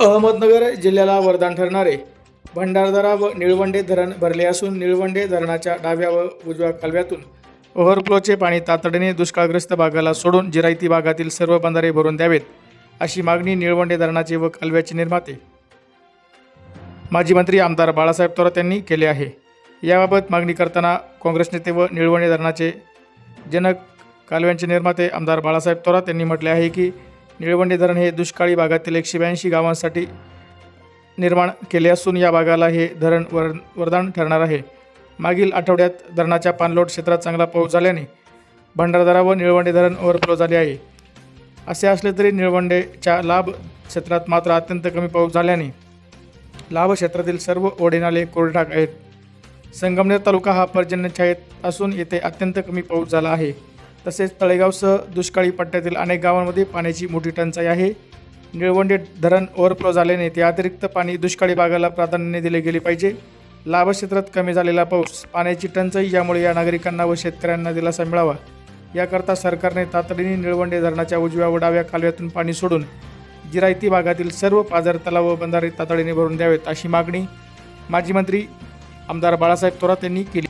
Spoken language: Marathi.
अहमदनगर जिल्ह्याला वरदान ठरणारे भंडारदरा व निळवंडे धरण भरले असून निळवंडे धरणाच्या डाव्या व उजव्या कालव्यातून ओव्हरफ्लोचे पाणी तातडीने दुष्काळग्रस्त भागाला सोडून जिरायती भागातील सर्व बंधारे भरून द्यावेत अशी मागणी निळवंडे धरणाचे व कालव्याचे निर्माते माजी मंत्री आमदार बाळासाहेब थोरात यांनी केले आहे. याबाबत मागणी करताना काँग्रेस नेते व निळवंडे धरणाचे जनक कालव्यांचे निर्माते आमदार बाळासाहेब थोरात यांनी म्हटले आहे की निळवंडे धरण हे दुष्काळी भागातील एकशे ब्याऐंशी गावांसाठी निर्माण केले असून या भागाला हे धरण वर वरदान ठरणार आहे. मागील आठवड्यात धरणाच्या पाणलोट क्षेत्रात चांगला पाऊस झाल्याने भंडारदरा व निळवंडे धरण ओव्हरफ्लो झाले आहे. असे असले तरी निळवंडेच्या लाभ क्षेत्रात मात्र अत्यंत कमी पाऊस झाल्याने लाभ क्षेत्रातील सर्व ओढेनाले कोरडाक आहेत. संगमनेर तालुका हा पर्जन्यछायेत असून येथे अत्यंत कमी पाऊस झाला आहे. तसेच तळेगावसह दुष्काळी पट्ट्यातील अनेक गावांमध्ये पाण्याची मोठी टंचाई आहे. निळवंडे धरण ओव्हरफ्लो झाल्याने ते अतिरिक्त पाणी दुष्काळी भागाला प्राधान्य दिले गेले पाहिजे. लाभक्षेत्रात कमी झालेला पाऊस पाण्याची टंचाई यामुळे या नागरिकांना व शेतकऱ्यांना दिलासा मिळावा. याकरता सरकारने तातडीने निळवंडे धरणाच्या उजव्या व डाव्या कालव्यातून पाणी सोडून जिरायती भागातील सर्व पाझर तलाव व बंधारे तातडीने भरून द्यावेत अशी मागणी माजी मंत्री आमदार बाळासाहेब थोरात यांनी केली.